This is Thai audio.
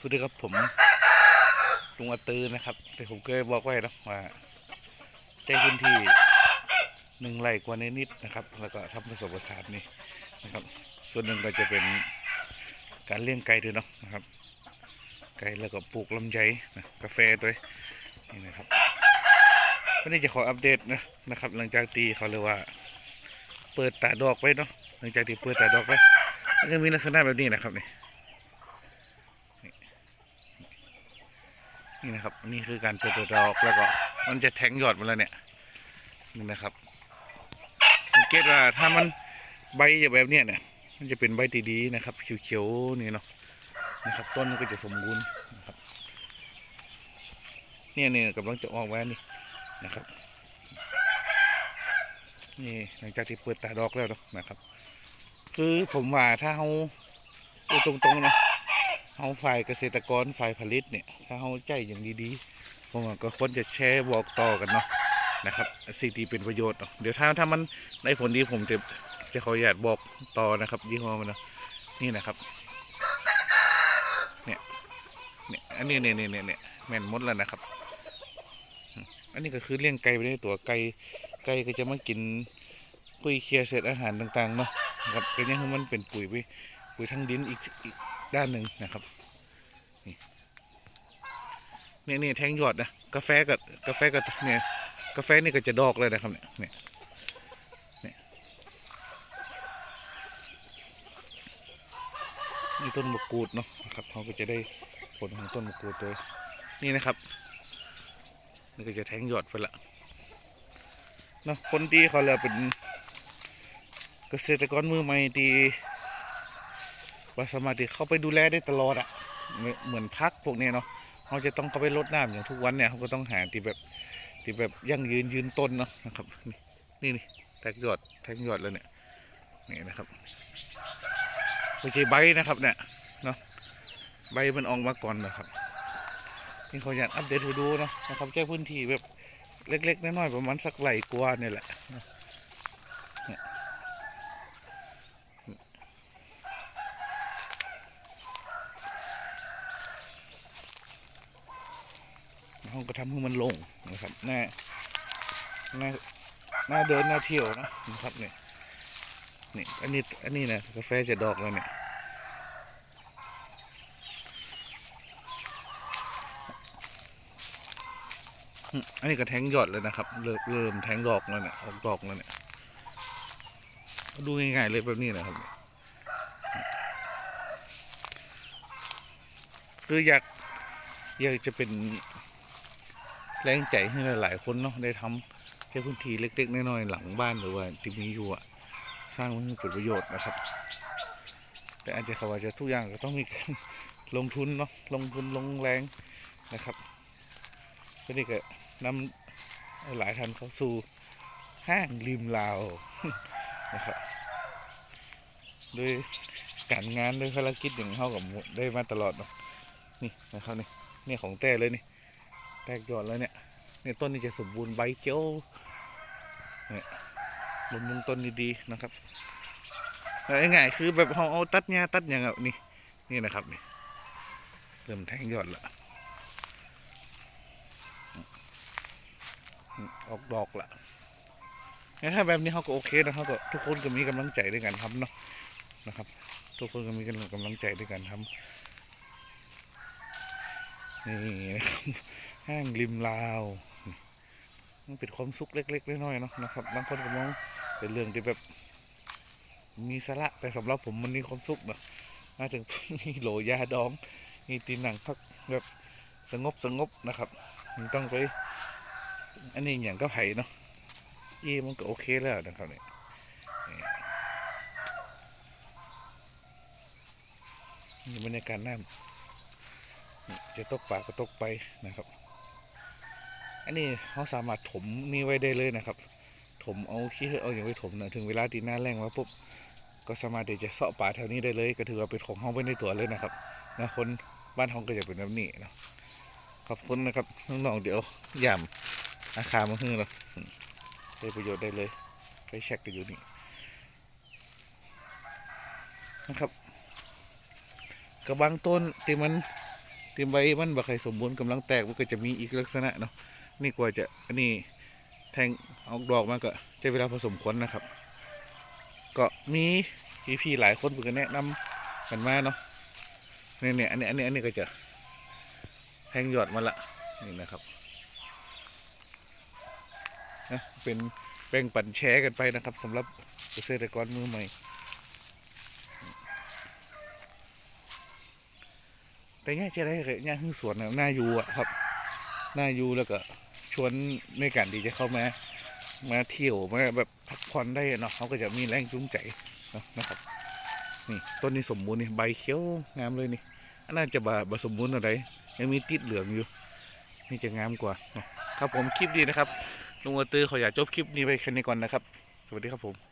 สวัสดีครับผมลุงอตือนะครับ แต่ผมเคยบอกไว้นะว่าแจ้พื้นที่หนึ่งไร่กว่านิดๆนะครับ แล้วก็ทำผสมผสานนี่นะครับ ส่วนหนึ่งก็จะเป็นการเลี้ยงไก่ด้วยเนาะนะครับ ไก่แล้วก็ปลูกลำไยนะกาแฟด้วยนี่นะครับวันนี้จะขออัปเดตนะนะครับ หลังจากตีเขาเรียกว่า เปิดตาดอกไว้เนาะหลังจากที่เปิดตาดอกไว้มันจะมีลักษณะแบบนี้นะครับนี่ นี่นะครับ นี่คือการเปิดตัวดอกแล้วก็มันจะแทงยอดมาแล้วเนี่ยนี่นะครับสังเกตว่าถ้ามันใบอย่างแบบเนี้ยเนี่ยมันจะเป็นใบตีดีๆนะครับ เขียวๆนี่เนาะนะครับ ต้นมันก็จะสมบูรณ์นะครับ เนี่ยเนี่ยกำลังจะออกแล้วนี่นะครับนี่หลังจากที่เปิดตาดอกแล้วเนาะนะครับ คือผมว่าถ้าเขาตรงๆเนาะ เฮาฝ่ายเกษตรกรฝ่ายผลิตเนี่ย ถ้าเฮาใจอย่างดีๆผมก็ควรจะแชร์บอกต่อกันเนาะนะครับสิ่งที่เป็นประโยชน์เนาะเดี๋ยวถ้าถ้ามันได้ผลดีผมจะจะขออนุญาตบอกต่อนะครับยี่ห้อมันเนาะนี่นะครับเนี่ยเนี่ยอันนี้เนี่ยเนี่ยเนี่ยเนี่ยแม่นมดแล้วนะครับ อันนี้ก็คือเลี้ยงไก่ไปในตัวไก่ไก่ก็จะมากินคุยเคลียร์เศษอาหารต่างๆเนาะครับก็นยังให้มันเป็นปุ๋ยไปปุ๋ยทั้งดินอีกอีก ด้านหนึ่งนะครับนี่เนี่ยเนี่ยแทงยอดนะกาแฟกับกาแฟกับเนี่ยกาแฟนี่ก็จะดอกเลยนะครับเนี่ยเนี่ยนี่นี่ต้นมะกรูดเนาะนะครับเขาก็จะได้ผลของต้นมะกรูดเลยนี่นะครับนี่ก็จะแทงยอดไปละเนาะคนที่เขาเลยเป็นเกษตรกรมือใหม่ที่ ว่าสมารถที่เข้าไปดูแลได้ตลอดอะเหมือนเหมือนพักพวกนี้เนาะเขาจะต้องเข้าไปรดน้ำอย่างทุกวันเนี่ยเขาก็ต้องหาที่แบบที่แบบยั่งยืนยืนต้นเนาะนะครับนี่นี่นแทงหยอดแทงหยอดแล้วเนี่ยนี่นะครับไม่ใช่ใบนะครับเนี่ยเนาะใบมันออกมาก่อนนะครับนี่เขาอยากอัปเดตให้ดูเนาะนะครับแก้พื้นที่แบบเล็กๆน้อยๆประมาณสักไหลกว่าเนี่ยแหละ ก็ทำให้มันลงนะครับหน้าหน้าหน้าเดินหน้าเที่ยวนะนะครับเนี่ยนี่อันนี้อันนี้นะกาแฟจะดอกแล้วเนี่ยอันนี้ก็แทงยอดเลยนะครับ เริ่มเริ่มแทงดอกแล้วเนี่ยออกดอกแล้วเนี่ยดูง่ายๆเลยแบบนี้นะครับคืออยากอยากจะเป็น แรงใจให้หลาย ๆ คนเนาะได้ทำแค่พื้นที่เล็ก ๆ น้อย ๆ หลังบ้านหรือว่าที่มีอยู่อะสร้างมันเป็นประโยชน์นะครับ แต่อาจจะเขาว่าจะทุกอย่างก็ต้องมีการลงทุนเนาะลงทุนลงแรงนะครับก็นี่ก็นำหลายท่านเข้าสู่ห้างริมลาวนะครับโดยการงานโดยภารกิจอย่างเข้ากับได้มาตลอดเนาะนี่นะครับนี่นี่ของแต่เลยนี่ แตกยอดแล้วเนี่ยเนี่ยต้นนี้จะสมบูรณ์ใบเขียวเนี่ยบำรุงต้นดีๆนะครับแล้วง่ายๆคือแบบเราเอาตัดหญ้าตัดอย่างอะนี่นี่นะครับนี่เริ่มแทงยอดละออกดอกละเนี่ยถ้าแบบนี้เขาก็โอเคนะครับก็ทุกคนก็มีกำลังใจในการทำเนาะนะครับ ทุกคนก็มีกำลังใจในการทำ นี่นะครับห้างริมลาวมันเป็นความสุขเล็ก ๆน้อยๆเนาะนะครับบางคนก็มองเป็นเรื่องที่แบบมีสาระแต่สำหรับผมมันมีความสุขเนาะมาถึงมีโหลยาดองมีตีนหนังพักแบบสงบสงบนะครับมันต้องไปอันนี้อย่างก็ไผ่เนาะยี่มันก็โอเคแล้วนะครับเนี่ยนี่บรรยากาศน้ำ จะตกปลาก็ตกไปนะครับ อันนี้เขาสามารถถมนี่ไว้ได้เลยนะครับ ถมเอาขี้เอาอย่างไว้ถมนะถึงเวลาตีหน้าแรงมาปุ๊บก็สามารถที่จะเสาะป่าแถวนี้ได้เลย ก็ถือว่าเป็นของห้องไปในตัวเลยนะครับนะคนบ้านห้องก็จะเป็นแบบนี้นะขอบคุณนะครับน้องๆเดี๋ยวย่ำอาคามาฮื้อเราได้ประโยชน์ได้เลยไปเช็คกันอยู่นี่นะครับกับบางต้นที่มัน ที่ใบมันบ่ค่อยสมบูรณ์กำลังแตกมันก็จะมีอีกลักษณะเนาะนี่กว่าจะอันนี้แทงออกดอกมาก็ใช้เวลาผสมควรนะครับ ก็มีพี่ๆหลายคนเพิ่นก็แนะนำกันมาเนาะเนี่ยเนี่ยอันนี้อันนี้อันนี้ก็จะแทงหยอดมาละนี่นะครับนะเป็นแบ่งปันแชร์กันไปนะครับสำหรับเกษตรกรมือใหม่ แต่ง่ยจะได้เลยง่ายขึ้นสวนนะน่าอยู่อะครับน่าอยู่แล้วก็ชวนในการที่จะเข้ามา มาเที่ยวมาแบบพักผ่อนได้เนาะเขาก็จะมีแรงจูงใจนะครับนี่ต้นนี้สมบูรณ์นี่ใบเขียวงามเลยนี่อันน่าจะบาบสมบูรณ์อะไรยังมีติดเหลืองอยู่ นี่จะงามกว่า ครับผมคลิปนี้นะครับลุงอตือขออยากจบคลิปนี้ไปแค่นี้ก่อนนะครับ สวัสดีครับผม